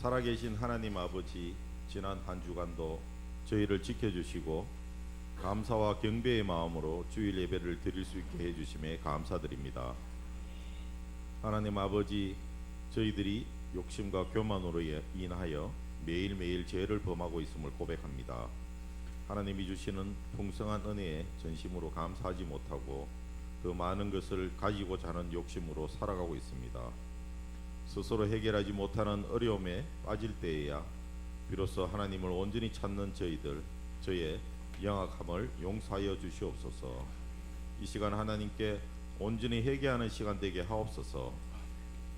살아계신 하나님 아버지 지난 한 주간도 저희를 지켜주시고 감사와 경배의 마음으로 주일 예배를 드릴 수 있게 해주심에 감사드립니다. 하나님 아버지 저희들이 욕심과 교만으로 예- 인하여 매일매일 죄를 범하고 있음을 고백합니다. 하나님이 주시는 풍성한 은혜에 전심으로 감사하지 못하고 더 많은 것을 가지고자 하는 욕심으로 살아가고 있습니다. 스스로 해결하지 못하는 어려움에 빠질 때에야 비로소 하나님을 온전히 찾는 저희들 저의 영악함을 용서하여 주시옵소서. 이 시간 하나님께 온전히 회개하는 시간 되게 하옵소서.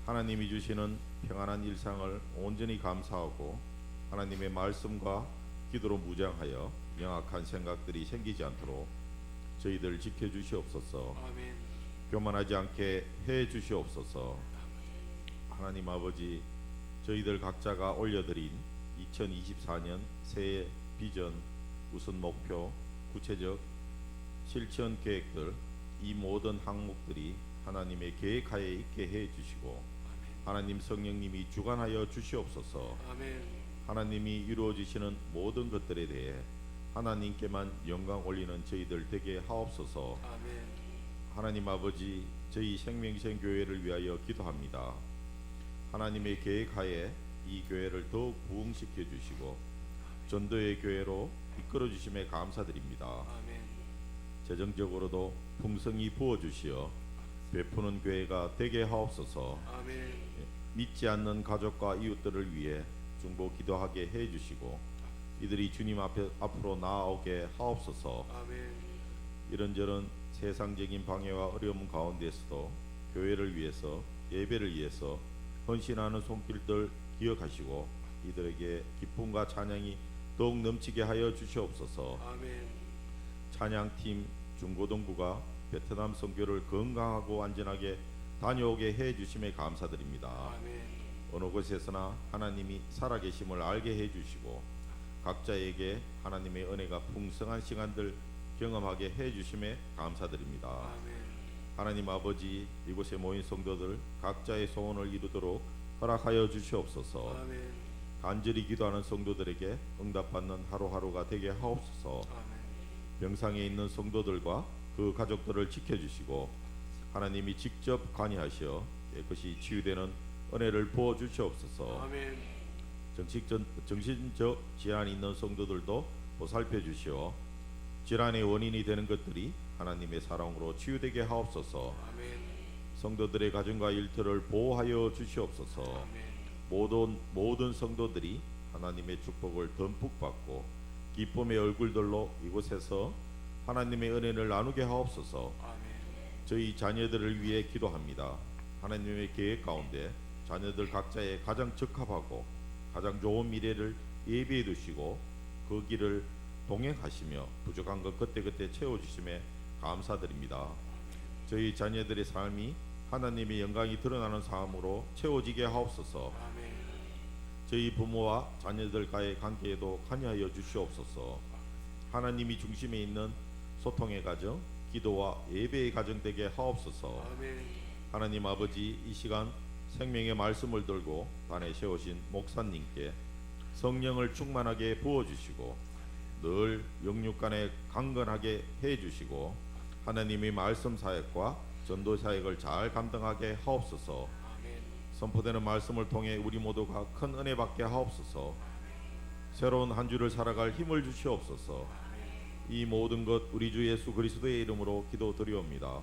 하나님이 주시는 평안한 일상을 온전히 감사하고 하나님의 말씀과 기도로 무장하여 영악한 생각들이 생기지 않도록 저희들 지켜 주시옵소서. 교만하지 않게 해 주시옵소서. 하나님 아버지 저희들 각자가 올려드린 2024년 새해 비전 우선 목표 구체적 실천 계획들 이 모든 항목들이 하나님의 계획하에 있게 해 주시고 하나님 성령님이 주관하여 주시옵소서. 아멘. 하나님이 이루어지시는 모든 것들에 대해 하나님께만 영광 올리는 저희들 되게 하옵소서. 아멘. 하나님 아버지 저희 생명생 교회를 위하여 기도합니다. 하나님의 계획하에 이 교회를 더욱 부흥시켜 주시고 전도의 교회로 이끌어 주심에 감사드립니다. 아멘. 재정적으로도 풍성히 부어 주시어 베푸는 교회가 되게 하옵소서. 아멘. 믿지 않는 가족과 이웃들을 위해 중보 기도하게 해 주시고 이들이 주님 앞에 앞으로 나아오게 하옵소서. 아멘. 이런저런 세상적인 방해와 어려움 가운데서도 교회를 위해서 예배를 위해서 헌신하는 손길들 기억하시고 이들에게 기쁨과 찬양이 더욱 넘치게 하여 주시옵소서. 아멘. 찬양팀 중고등부가 베트남 선교를 건강하고 안전하게 다녀오게 해 주심에 감사드립니다. 아멘. 어느 곳에서나 하나님이 살아계심을 알게 해 주시고 각자에게 하나님의 은혜가 풍성한 시간들 경험하게 해 주심에 감사드립니다. 아멘. 하나님 아버지 이곳에 모인 성도들 각자의 소원을 이루도록 허락하여 주시옵소서. 아멘. 간절히 기도하는 성도들에게 응답받는 하루하루가 되게 하옵소서. 아멘. 병상에 있는 성도들과 그 가족들을 지켜주시고 하나님이 직접 관여하셔 깨끗이 치유되는 은혜를 부어 주시옵소서. 아멘. 정신적 질환이 있는 성도들도 보살펴 주시어 질환의 원인이 되는 것들이 하나님의 사랑으로 치유되게 하옵소서. 아멘. 성도들의 가정과 일터를 보호하여 주시옵소서. 아멘. 모든 모든 성도들이 하나님의 축복을 듬뿍 받고 기쁨의 얼굴들로 이곳에서 하나님의 은혜를 나누게 하옵소서. 아멘. 저희 자녀들을 위해 기도합니다. 하나님의 계획 가운데 자녀들 각자의 가장 적합하고 가장 좋은 미래를 예비해 두시고 그 길을 동행하시며 부족한 것 그때그때 채워 주심에 감사드립니다. 저희 자녀들의 삶이 하나님의 영광이 드러나는 삶으로 채워지게 하옵소서. 저희 부모와 자녀들과의 관계에도 관여하여 주시옵소서. 하나님이 중심에 있는 소통의 가정, 기도와 예배의 가정 되게 하옵소서. 하나님 아버지 이 시간 생명의 말씀을 들고 단에 세우신 목사님께 성령을 충만하게 부어 주시고 늘 영육 간에 강건하게 해 주시고 하나님의 말씀 사역과 전도 사역을 잘 감당하게 하옵소서. 선포되는 말씀을 통해 우리 모두가 큰 은혜 받게 하옵소서. 새로운 한 주를 살아갈 힘을 주시옵소서. 이 모든 것 우리 주 예수 그리스도의 이름으로 기도드리옵니다.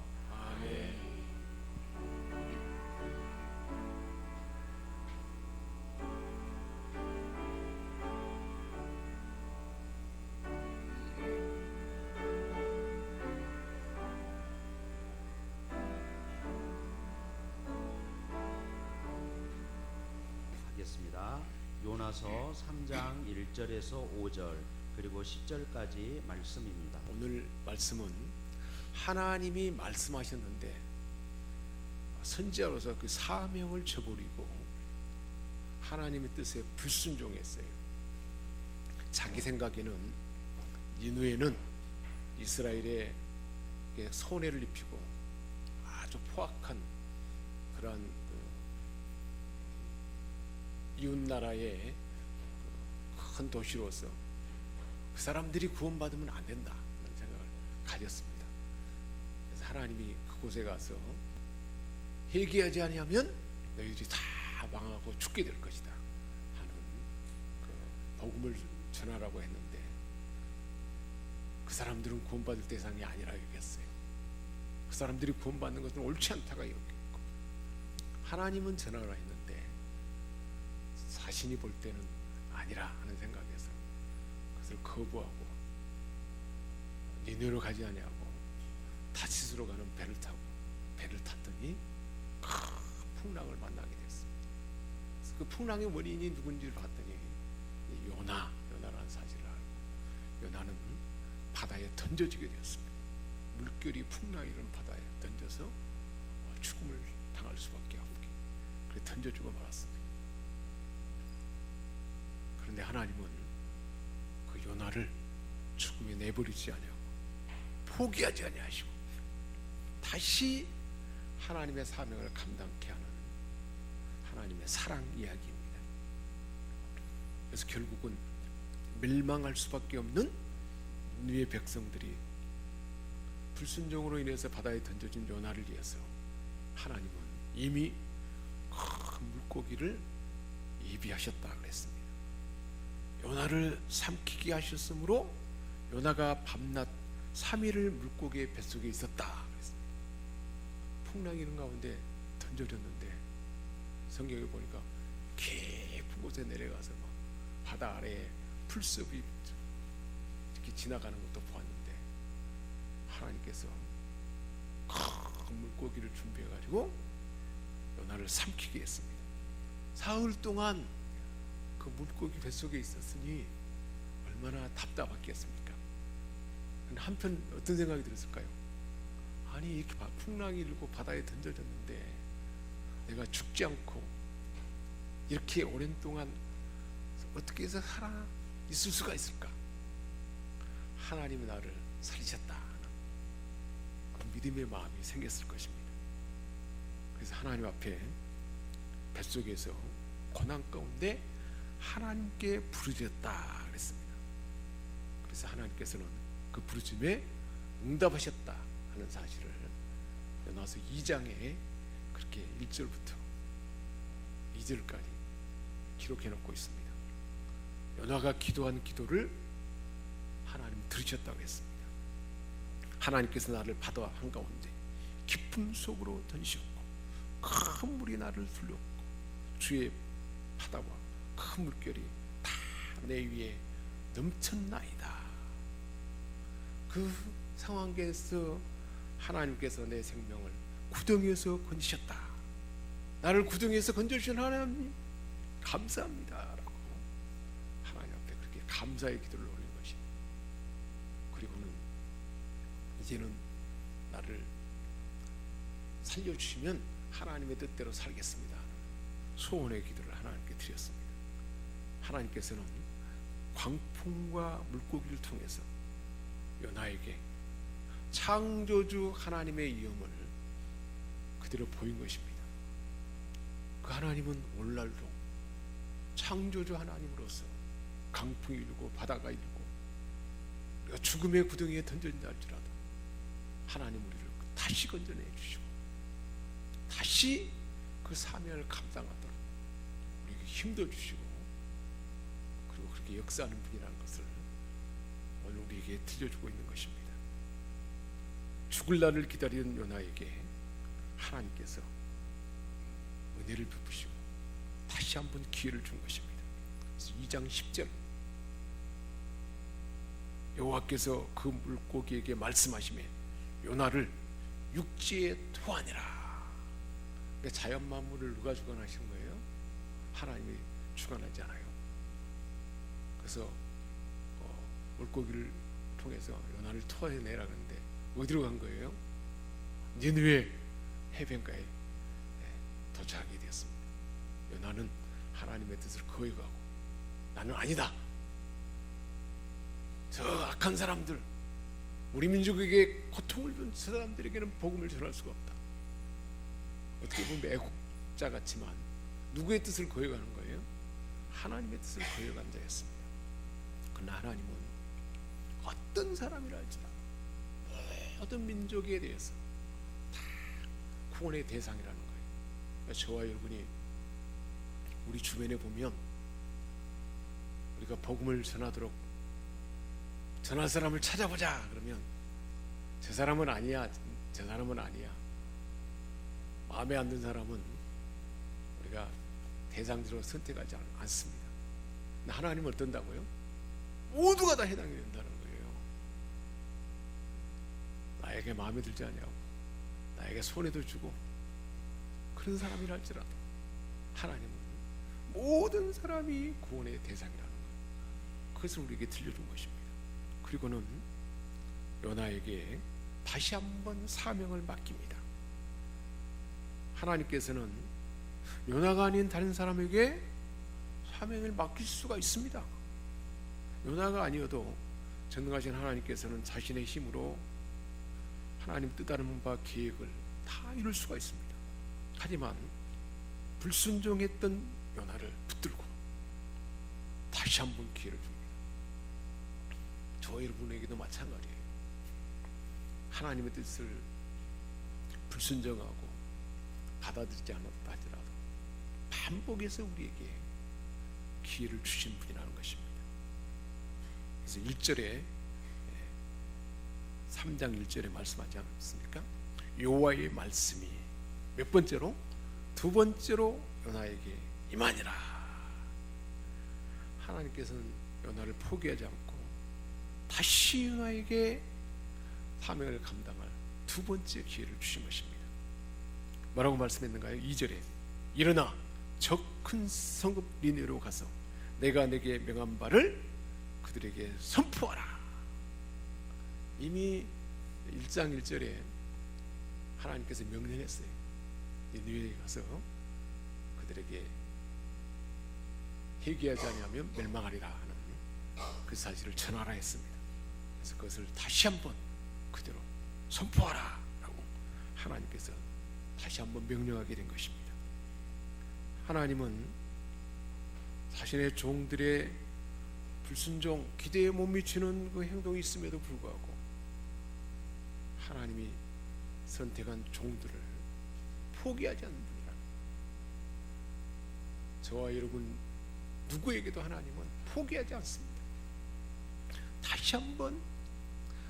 3장 1절에서 5절 그리고 10절까지 말씀입니다. 오늘 말씀은 하나님이 말씀하셨는데 선지자로서 그 사명을 저버리고 하나님의 뜻에 불순종했어요. 자기 생각에는 니누에는 이스라엘에 손해를 입히고 아주 포악한 그러한 그 이웃 나라의 큰 도시로서 그 사람들이 구원받으면 안 된다 그런 생각을 가졌습니다. 그래서 하나님이 그곳에 가서 회개하지 아니하면 너희들이 다 망하고 죽게 될 것이다 하는 그 복음을 전하라고 했는데 그 사람들은 구원받을 대상이 아니라 여겼어요. 그 사람들이 구원받는 것은 옳지 않다가 여겼고 하나님은 전하라 했는데 자신이 볼 때는 아니라 하는 생각에서 그것을 거부하고 니네로 가지 아니하고 다시스로 가는 배를 타고 배를 탔더니 큰 풍랑을 만나게 됐습니다. 그 풍랑의 원인이 누군지를 봤더니 이 요나 요나라는 사실을 알고 요나는 바다에 던져지게 되었습니다. 물결이 풍랑이 이런 바다에 던져서 어, 죽음을 당할 수밖에 없게 그래 던져주고 말았습니다. 그런데 하나님은 그 요나를 죽음에 내버리지 아니하고 포기하지 아니하시고 다시 하나님의 사명을 감당케 하는 하나님의 사랑 이야기입니다. 그래서 결국은 멸망할 수밖에 없는 니의 백성들이 불순종으로 인해서 바다에 던져진 요나를 위해서 하나님은 이미 큰 물고기를 예비하셨다 그랬습니다. 요나를 삼키게 하셨으므로 요나가 밤낮 3일을 물고기의 뱃속에 있었다 그랬습니다. 풍랑이 있는 가운데 던져졌는데 성경에 보니까 깊은 곳에 내려가서 막 바다 아래에 풀숲이 이렇게 지나가는 것도 보았는데 하나님께서 큰 물고기를 준비해 가지고 요나를 삼키게 했습니다. 사흘 동안 그 물고기 뱃속에 있었으니 얼마나 답답했겠습니까? 한편 어떤 생각이 들었을까요? 아니 이렇게 바- 풍랑이 일고 바다에 던져졌는데 내가 죽지 않고 이렇게 오랜 동안 어떻게 해서 살아 있을 수가 있을까? 하나님이 나를 살리셨다 그 믿음의 마음이 생겼을 것입니다. 그래서 하나님 앞에 뱃속에서 고난 가운데 하나님께 부르짖었다 그랬습니다. 그래서 하나님께서는 그 부르짖음에 응답하셨다 하는 사실을 연화서 2장에 그렇게 1절부터 2절까지 기록해 놓고 있습니다. 연화가 기도한 기도를 하나님 들으셨다고 했습니다. 하나님께서 나를 바다 한가운데 깊은 속으로 던지셨고 큰 물이 나를 둘렀고 주의 바다와 큰 물결이 다 내 위에 넘쳤나이다. 그 상황에서 하나님께서 내 생명을 구덩이에서 건지셨다. 나를 구덩이에서 건져주신 하나님 감사합니다 라고 하나님 앞에 그렇게 감사의 기도를 올린 것입니다. 그리고는 이제는 나를 살려주시면 하나님의 뜻대로 살겠습니다. 소원의 기도를 하나님께 드렸습니다. 하나님께서는 광풍과 물고기를 통해서 요나에게 창조주 하나님의 위엄을 그대로 보인 것입니다. 그 하나님은 오늘날도 창조주 하나님으로서 강풍이 일고 바다가 일고 우리가 죽음의 구덩이에 던져진다 할지라도 하나님 우리를 다시 건져내 주시고 다시 그 사명을 감당하도록 우리에게 힘도 주시고 그렇게 역사하는 분이라는 것을 오늘 우리에게 들려주고 있는 것입니다. 죽을 날을 기다리는 요나에게 하나님께서 은혜를 베푸시고 다시 한번 기회를 준 것입니다. 그래서 2장 10절 여호와께서 그 물고기에게 말씀하시며 요나를 육지에 토하니라. 그러니까 자연 만물을 누가 주관하신 거예요? 하나님이 주관하지 않아요. 그래서 어, 물고기를 통해서 요나를 토해내라 그러는데 어디로 간 거예요? 니느웨 해변가에 네, 도착하게 되었습니다. 요나는 하나님의 뜻을 거역하고 나는 아니다. 저 악한 사람들 우리 민족에게 고통을 준저 사람들에게는 복음을 전할 수가 없다. 어떻게 보면 애국자 같지만 누구의 뜻을 거역하는 거예요? 하나님의 뜻을 거역한 자였습니다. 그러나 하나님은 어떤 사람이라 할지라 모든 민족에 대해서 다 구원의 대상이라는 거예요. 그러니까 저와 여러분이 우리 주변에 보면 우리가 복음을 전하도록 전할 사람을 찾아보자 그러면 저 사람은 아니야 저 사람은 아니야 마음에 안 드는 사람은 우리가 대상으로 선택하지 않- 않습니다. 하나님은 어떤다고요? 모두가 다 해당이 된다는 거예요. 나에게 마음에 들지 않냐고 나에게 손해도 주고 그런 사람이라 할지라도 하나님은 모든 사람이 구원의 대상이라는 것 그것을 우리에게 들려준 것입니다. 그리고는 요나에게 다시 한번 사명을 맡깁니다. 하나님께서는 요나가 아닌 다른 사람에게 사명을 맡길 수가 있습니다. 요나가 아니어도 전능하신 하나님께서는 자신의 힘으로 하나님 뜻하는 바 계획을 다 이룰 수가 있습니다. 하지만 불순종했던 요나를 붙들고 다시 한 번 기회를 줍니다. 저 여러분에게도 마찬가지예요. 하나님의 뜻을 불순종하고 받아들이지 않았다 하더라도 반복해서 우리에게 기회를 주신 분이라는 것입니다. 그래서 1절에 3장 1절에 말씀하지 않았습니까? 여호와의 말씀이 몇 번째로 두 번째로 요나에게 임하니라. 하나님께서는 요나를 포기하지 않고 다시 요나에게 사명을 감당할 두 번째 기회를 주신 것입니다. 뭐라고 말씀했는가요? 2절에 일어나 저 큰 성읍 니네로 가서 내가 내게 명한 바를 그들에게 선포하라. 이미 1장 1절에 하나님께서 명령했어요. 니네에 가서 그들에게 회개하지 아니하면 멸망하리라 하는 그 사실을 전하라 했습니다. 그래서 그것을 다시 한번 그대로 선포하라라고 하나님께서 다시 한번 명령하게 된 것입니다. 하나님은 자신의 종들의 불순종, 기대에 못 미치는 그 행동이 있음에도 불구하고 하나님이 선택한 종들을 포기하지 않는 분이라. 저와 여러분 누구에게도 하나님은 포기하지 않습니다. 다시 한번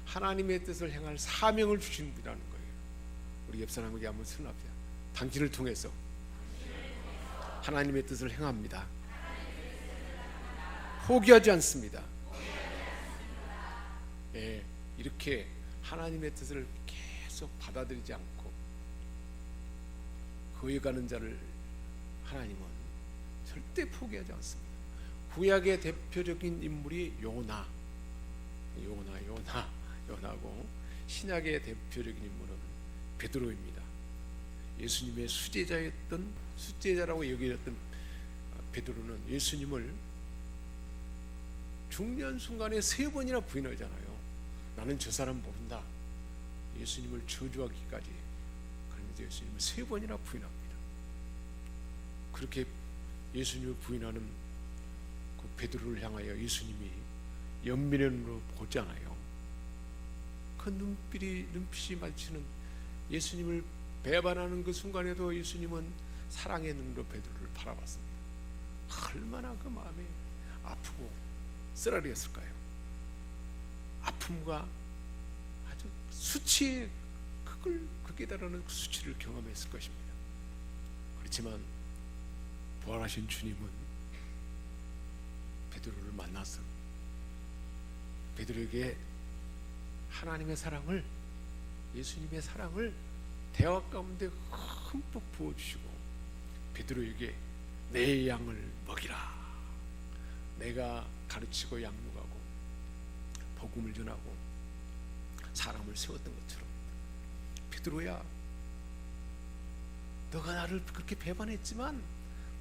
하나님의 뜻을 행할 사명을 주시는 분이라는 거예요. 우리 옆 사람에게 한번 선합시다. 당신을 통해서 하나님의 뜻을 행합니다. 포기하지 않습니다. 예, 이렇게 하나님의 뜻을 계속 받아들이지 않고 거해가는 자를 하나님은 절대 포기하지 않습니다. 구약의 대표적인 인물이 요나, 요나, 요나, 요나고 신약의 대표적인 인물은 베드로입니다. 예수님의 수제자였던 수제자라고 여겨졌던 베드로는 예수님을 중년 순간에 세 번이나 부인하잖아요. 나는 저 사람 모른다. 예수님을 저주하기까지 그러면서 예수님을 세 번이나 부인합니다. 그렇게 예수님을 부인하는 그 베드로를 향하여 예수님이 연민의 눈으로 보잖아요. 그 눈빛이 눈빛이 마치는 예수님을 배반하는 그 순간에도 예수님은 사랑의 눈으로 베드로를 바라봤습니다. 얼마나 그 마음이 아프고 쓰라리했을까요? 아픔과 아주 수치의 그걸 그 깨달은 그 수치를 경험했을 것입니다. 그렇지만 부활하신 주님은 베드로를 만나서 베드로에게 하나님의 사랑을 예수님의 사랑을 대화 가운데 흠뻑 부어주시고 베드로에게 내 양을 먹이라 내가 가르치고 양육하고 복음을 전하고 사람을 세웠던 것처럼 베드로야 너가 나를 그렇게 배반했지만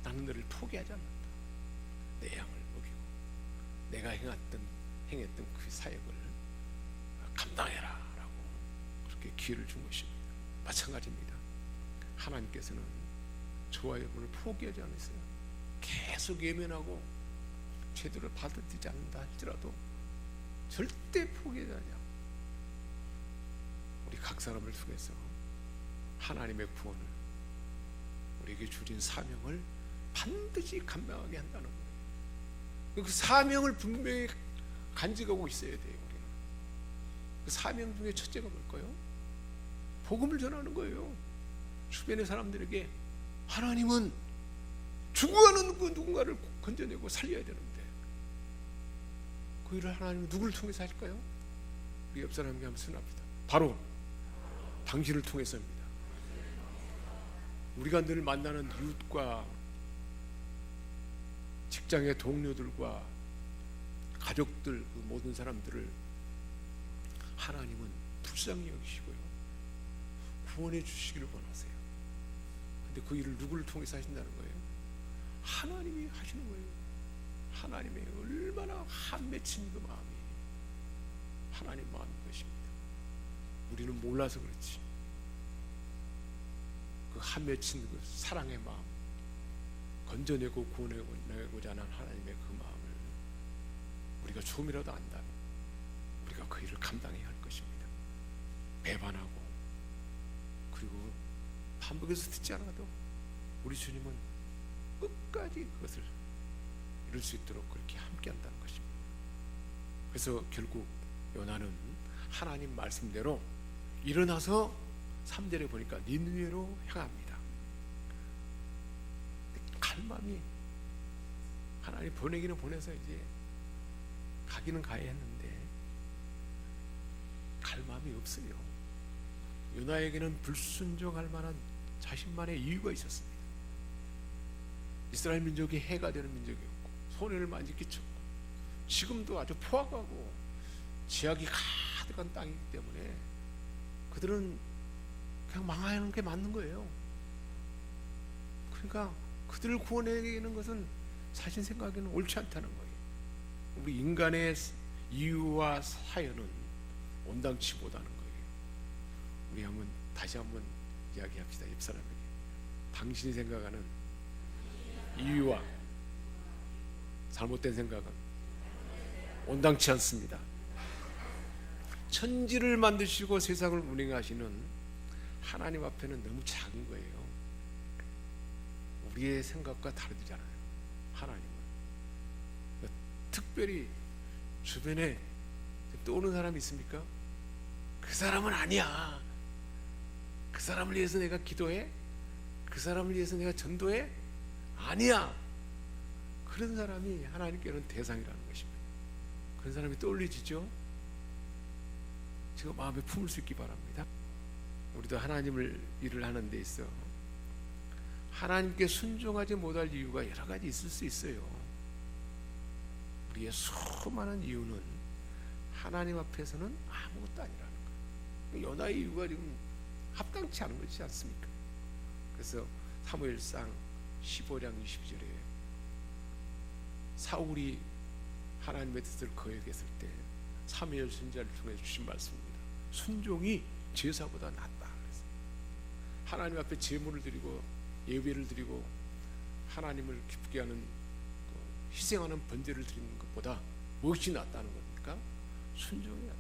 나는 너를 포기하지 않는다. 내 양을 먹이고 내가 행했던 행했던 그 사역을 감당해라 라고 그렇게 기회를 준 것입니다. 마찬가지입니다. 하나님께서는 저와 여러분을 포기하지 않으세요. 계속 예면하고 제대로 받아들이지 않는다 할지라도 절대 포기하지 않냐. 우리 각 사람을 통해서 하나님의 구원을 우리에게 주신 사명을 반드시 감당하게 한다는 거예요. 그 사명을 분명히 간직하고 있어야 돼요. 그 사명 중에 첫째가 뭘까요? 복음을 전하는 거예요. 주변의 사람들에게 하나님은 죽어가는 그 누군가를 건져내고 살려야 되는데 그 일을 하나님은 누구를 통해서 하실까요? 우리 옆 사람에게 한번 순합니다. 바로 당신을 통해서입니다. 우리가 늘 만나는 이웃과 직장의 동료들과 가족들 그 모든 사람들을 하나님은 불쌍히 여기시고요 구원해 주시기를 원하세요. 근데 그 일을 누구를 통해서 하신다는 거예요? 하나님이 하시는 거예요. 하나님의 얼마나 한 맺힌 그 마음이 하나님 마음인 것입니다. 우리는 몰라서 그렇지. 그 한 맺힌 그 사랑의 마음, 건져내고 구원해고자 하는 하나님의 그 마음을 우리가 조금이라도 안다면 우리가 그 일을 감당해야 할 것입니다. 배반하고 그리고 반복해서 듣지 않아도 우리 주님은 끝까지 그것을 이룰 수 있도록 그렇게 함께 한다는 것입니다. 그래서 결국 요나는 하나님 말씀대로 일어나서 3절에 보니까 니느웨로 향합니다. 갈망이 하나님 보내기는 보내서 이제 가기는 가야 했는데 갈망이 없어요. 요나에게는 불순종할 만한 자신만의 이유가 있었습니다. 이스라엘 민족이 해가 되는 민족이었고 손해를 많이 끼쳤고 지금도 아주 포악하고 지약이 가득한 땅이기 때문에 그들은 그냥 망하는 게 맞는 거예요. 그러니까 그들을 구원해내는 것은 자신 생각에는 옳지 않다는 거예요. 우리 인간의 이유와 사연은 온당치 못하는 거예요. 우리 한번 다시 한번 이야기합시다. 옆 사람에게 당신이 생각하는 이유와 잘못된 생각은 온당치 않습니다. 천지를 만드시고 세상을 운행하시는 하나님 앞에는 너무 작은 거예요. 우리의 생각과 다르잖아요. 하나님은 특별히 주변에 떠오는 사람이 있습니까? 그 사람은 아니야. 그 사람을 위해서 내가 기도해? 그 사람을 위해서 내가 전도해? 아니야. 그런 사람이 하나님께는 대상이라는 것입니다. 그런 사람이 떠올리지죠? 제가 마음에 품을 수 있기 바랍니다. 우리도 하나님을 일을 하는 데 있어 하나님께 순종하지 못할 이유가 여러 가지 있을 수 있어요. 우리의 수많은 이유는 하나님 앞에서는 아무것도 아니라는 거예요. 연하의 이유가 지금 합당치 않은 것이지 않습니까? 그래서 사무엘상 15장 20절에 사울이 하나님의 뜻을 거역했을 때 사무엘 선지자를 통해 주신 말씀입니다. 순종이 제사보다 낫다. 하나님 앞에 제물을 드리고 예배를 드리고 하나님을 기쁘게 하는 그 희생하는 번제를 드리는 것보다 무엇이 낫다는 겁니까? 순종이 거예요.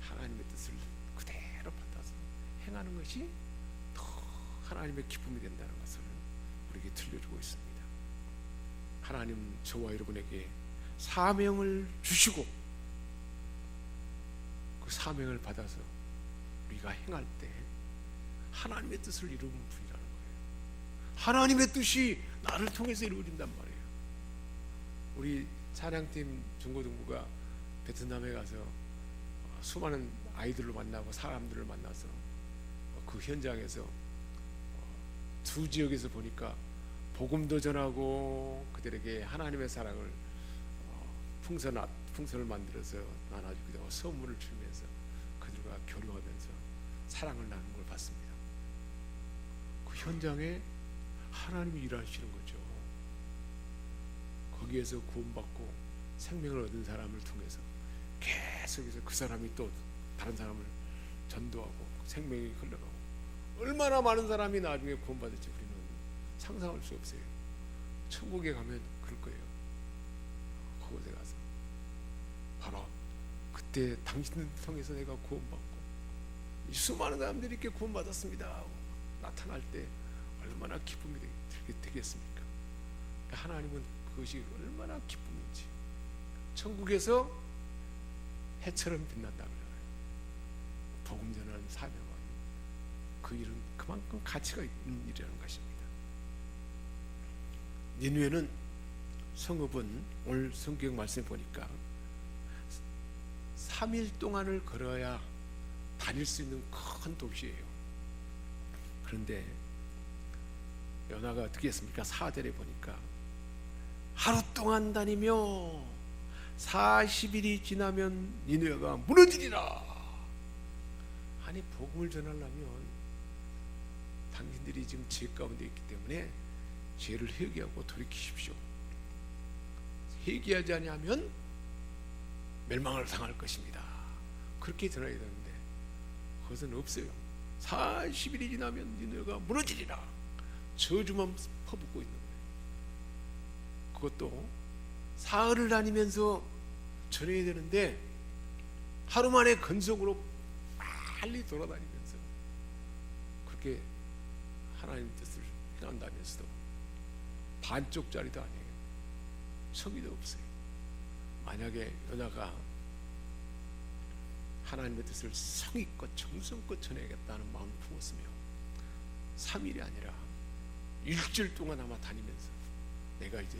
하나님의 뜻을 그대로 받아서 행하는 것이 더 하나님의 기쁨이 된다는 것을 우리에게 들려주고 있습니다. 하나님 저와 여러분에게 사명을 주시고 그 사명을 받아서 우리가 행할 때 하나님의 뜻을 이루는 분이라는 거예요. 하나님의 뜻이 나를 통해서 이루어진단 말이에요. 우리 찬양팀 중고등부가 베트남에 가서 어, 수많은 아이들을 만나고 사람들을 만나서 어, 그 현장에서 어, 두 지역에서 보니까 복음도 전하고 그들에게 하나님의 사랑을 풍선 앞 풍선을 만들어서 나눠주기도 선물을 주면서 그들과 교류하면서 사랑을 나누는 걸 봤습니다. 그 현장에 하나님이 일하시는 거죠. 거기에서 구원받고 생명을 얻은 사람을 통해서 계속해서 그 사람이 또 다른 사람을 전도하고 생명이 흘러가고 얼마나 많은 사람이 나중에 구원받을지 우리는 상상할 수 없어요. 천국에 가면 그럴 거예요. 그곳에 가서 바로 그때 당신 성에서 내가 구원받고 이 수많은 사람들이 이렇게 구원받았습니다 하고 나타날 때 얼마나 기쁨이 되겠- 되겠습니까? 하나님은 그것이 얼마나 기쁨인지 천국에서 해처럼 빛난다 그러잖아요. 복음 전하는 사명은 그 일은 그만큼 가치가 있는 일이라는 것입니다. 니누에는 성읍은 오늘 성경 말씀에 보니까 3일 동안을 걸어야 다닐 수 있는 큰 도시예요. 그런데 연화가 어떻게 했습니까? 4절에 보니까 하루 동안 다니며 40일이 지나면 니누에가 무너지리라. 아니 복음을 전하려면 당신들이 지금 죄 가운데 있기 때문에 죄를 회개하고 돌이키십시오. 회개하지 아니하면 멸망을 당할 것입니다. 그렇게 전해야 되는데 그것은 없어요. 40일이 지나면 니네가 무너지리라. 저주만 퍼붓고 있는 거예요. 그것도 사흘을 다니면서 전해야 되는데 하루 만에 건성으로 빨리 돌아다니면서 그렇게 하나님 뜻을 행한다면서도 반쪽짜리도 아니에요. 성의도 없어요. 만약에 여자가 하나님의 뜻을 성의껏 정성껏 전해야겠다는 마음을 품었으며 3일이 아니라 일주일 동안 아마 다니면서 내가 이제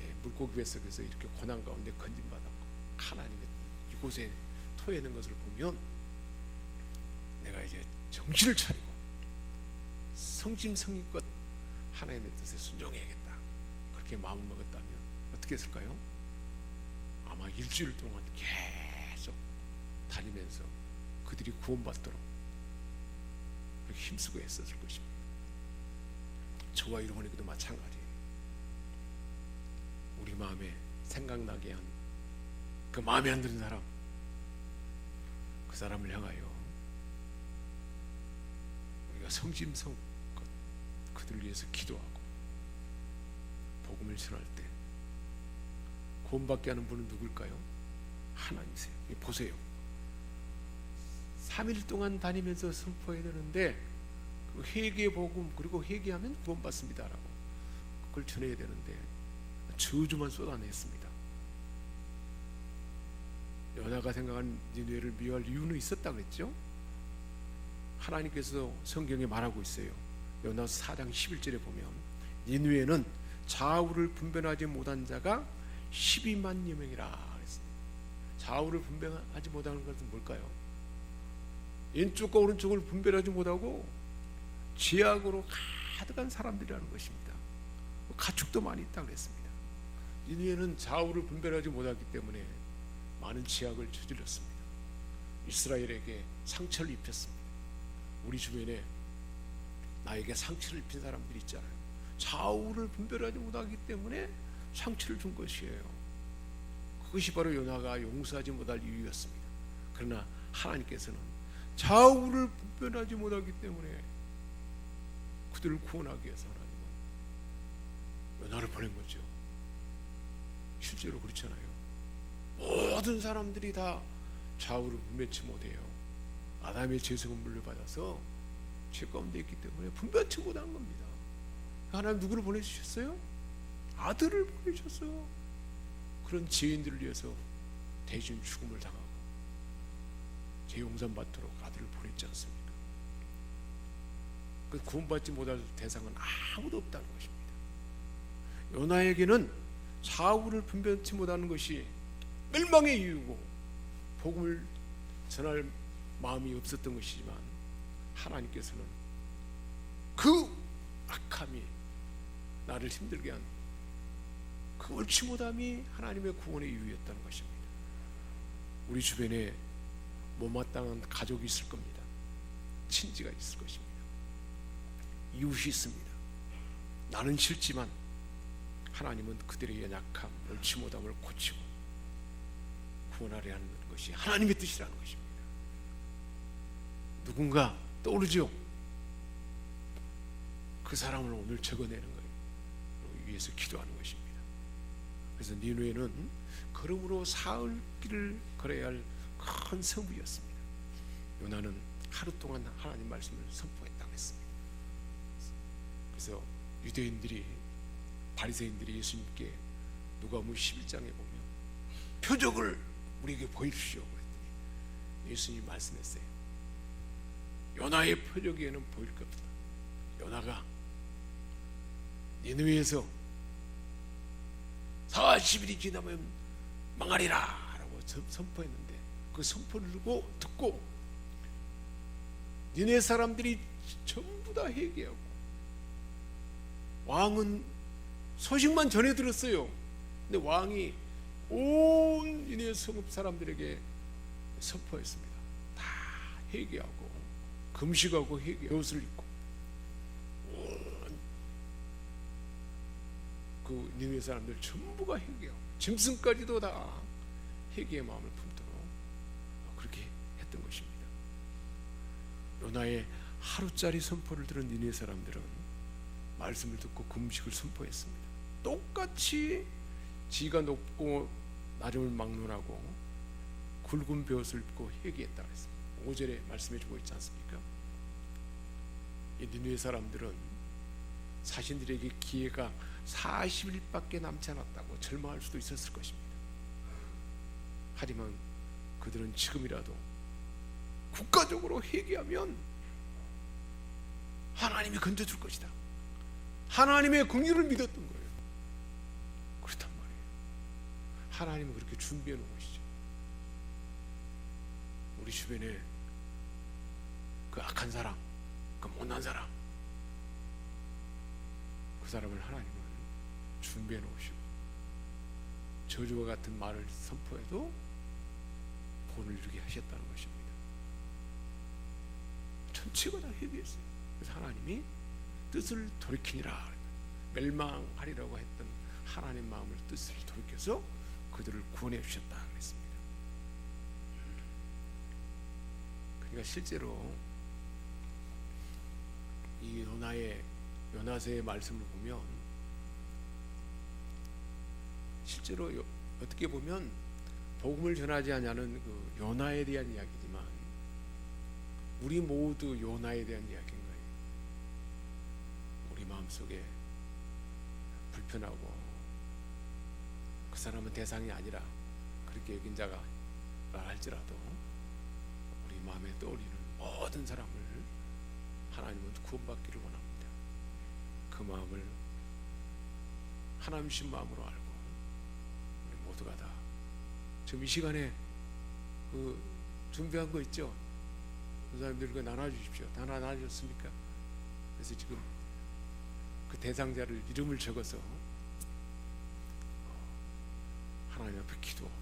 예, 물고기 뱃속에서 이렇게 고난 가운데 건진받았고 하나님의 이곳에 토해는 것을 보면 내가 이제 정신을 차리고 성심성의껏 하나님의 뜻에 순종해야겠다 그렇게 마음을 먹었다면 어떻게 했을까요? 아마 일주일 동안 계속 다니면서 그들이 구원받도록 힘쓰고 애썼을 것입니다. 저와 이러니까도 마찬가지예요. 우리 마음에 생각나게 한 그 마음에 안 드는 사람 그 사람을 향하여 우리가 성심성껏 그들을 위해서 기도하고 복음을 전할 때 구원받게 하는 분은 누굴까요? 하나님이세요. 이 보세요. 3일 동안 다니면서 선포해야 되는데 그 회개 복음 그리고 회개하면 구원받습니다라고 그걸 전해야 되는데 저주만 쏟아냈습니다. 연하가 생각한 니누에를 미워할 이유는 있었다 그랬죠? 하나님께서 성경에 말하고 있어요. 연하서 4장 11절에 보면 니누에는 좌우를 분별하지 못한 자가 12만여 명이라 그랬습니다. 좌우를 분별하지 못하는 것은 뭘까요? 왼쪽과 오른쪽을 분별하지 못하고 죄악으로 가득한 사람들이라는 것입니다. 가축도 많이 있다 그랬습니다. 니누에는 좌우를 분별하지 못하기 때문에 많은 죄악을 저질렀습니다. 이스라엘에게 상처를 입혔습니다. 우리 주변에 나에게 상처를 입힌 사람들이 있잖아요. 좌우를 분별하지 못하기 때문에 상처를 준 것이에요. 그것이 바로 요나가 용서하지 못할 이유였습니다. 그러나 하나님께서는 좌우를 분별하지 못하기 때문에 그들을 구원하기 위해서 하나님은 요나를 보낸 거죠. 실제로 그렇잖아요. 모든 사람들이 다 좌우를 분별치 못해요. 아담의 죄성을 물려받아서 죄 가운데 있기 때문에 분별치 못한 겁니다. 하나님 누구를 보내주셨어요? 아들을 보내셨어요. 그런 죄인들을 위해서 대신 죽음을 당하고 죄 용산 받도록 아들을 보냈지 않습니까? 그 구원받지 못할 대상은 아무도 없다는 것입니다. 요나에게는 좌우를 분별치 못하는 것이 멸망의 이유고 복음을 전할 마음이 없었던 것이지만 하나님께서는 그 악함이 나를 힘들게 한 그 옳지 못함이 하나님의 구원의 이유였다는 것입니다. 우리 주변에 못마땅한 가족이 있을 겁니다. 친지가 있을 것입니다. 이웃이 있습니다. 나는 싫지만 하나님은 그들의 연약함, 옳지 못함을 고치고 구원하려 하는 것이 하나님의 뜻이라는 것입니다. 누군가 떠오르죠? 그 사람을 오늘 적어내는 거예요. 위해서 기도하는 것입니다. 그래서 니누에는 걸음으로 사흘 길을 걸어야 할 큰 성부였습니다. 요나는 하루 동안 하나님 말씀을 선포했다고 했습니다. 그래서 유대인들이 바리새인들이 예수님께 누가복음 11장에 보면 표적을 우리에게 보여주시오 그랬더니 예수님이 말씀했어요. 요나의 표적에는 보일 것 없다. 요나가 니느웨에서 40일이 지나면 망하리라 라고 선- 선포했는데 그 선포를 듣고, 듣고 니네 사람들이 전부 다 회개하고 왕은 소식만 전해 들었어요. 근데 왕이 온 니네 성읍 사람들에게 선포했습니다. 다 회개하고 금식하고 옷을 입고 그 니네 사람들 전부가 회개하고 짐승까지도 다 회개의 마음을 품도록 그렇게 했던 것입니다. 요나의 하루짜리 선포를 들은 니네 사람들은 말씀을 듣고 금식을 선포했습니다. 똑같이 지가 높고 나름을 막론하고 굵은 벼옷을 입고 회개했다고 했습니다. 5절에 말씀해 주고 있지 않습니까? 이 니누의 사람들은 자신들에게 기회가 40일밖에 남지 않았다고 절망할 수도 있었을 것입니다. 하지만 그들은 지금이라도 국가적으로 회개하면 하나님이 건져줄 것이다. 하나님의 긍휼을 믿었던 거예요. 그렇단 말이에요. 하나님은 그렇게 준비해 것이죠. 우리 주변에 그 악한 사람, 그 못난 사람, 그 사람을 하나님은 준비해 놓으시고 저주와 같은 말을 선포해도 본을 이루게 하셨다는 것입니다. 전체가 다 회개했어요. 그래서 하나님이 뜻을 돌이키니라 멸망하리라고 했던 하나님 마음을 뜻을 돌이켜서 그들을 구원해 주셨다 그랬습니다. 그러니까 실제로 이 요나의 요나서의 말씀을 보면 실제로 요- 어떻게 보면 복음을 전하지 않냐는 그 요나에 대한 이야기지만 우리 모두 요나에 대한 이야기인 거예요. 우리 마음속에 불편하고 그 사람은 대상이 아니라 그렇게 여긴 자가 할지라도 우리 마음에 떠올리는 모든 사람을 하나님은 구원받기를 원합니다. 그 마음을 하나님신 마음으로 알고 우리 모두가 다 지금 이 시간에 그 준비한 거 있죠? 선생님들 그 나눠주십시오. 다 나눠줬습니까? 그래서 지금 그 대상자를 이름을 적어서 하나님 앞에 기도하고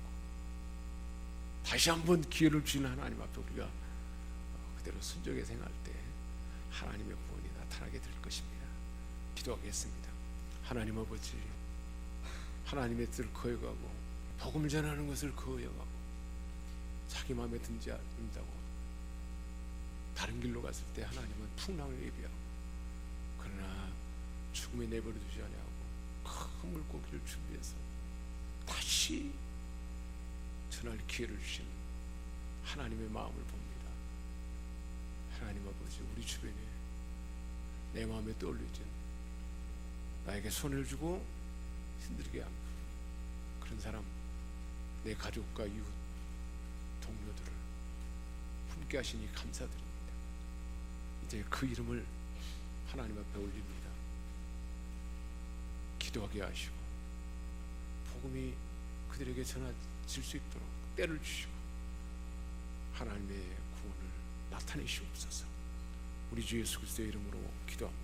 다시 한번 기회를 주시는 하나님 앞에 우리가 그대로 순종에 생할 때 하나님의 구원이 나타나게 될 것입니다. 기도하겠습니다. 하나님 아버지, 하나님의 뜻을 거역하고 복음을 전하는 것을 거역하고 자기 마음에 든지 않는다고 다른 길로 갔을 때 하나님은 풍랑을 예비하고 그러나 죽음에 내버려 두지 아니하고 큰 물고기를 준비해서 다시 전할 기회를 주시는 하나님의 마음을 봅니다. 하나님 아버지 우리 주변에 내 마음에 떠올리진 나에게 손을 주고 힘들게 하는 그런 사람 내 가족과 이웃 동료들을 품게 하시니 감사드립니다. 이제 그 이름을 하나님 앞에 올립니다. 기도하게 하시고 복음이 그들에게 전해질 수 있도록 때를 주시고 하나님의 나타내시옵소서. 우리 주 예수 그리스도의 이름으로 기도합니다.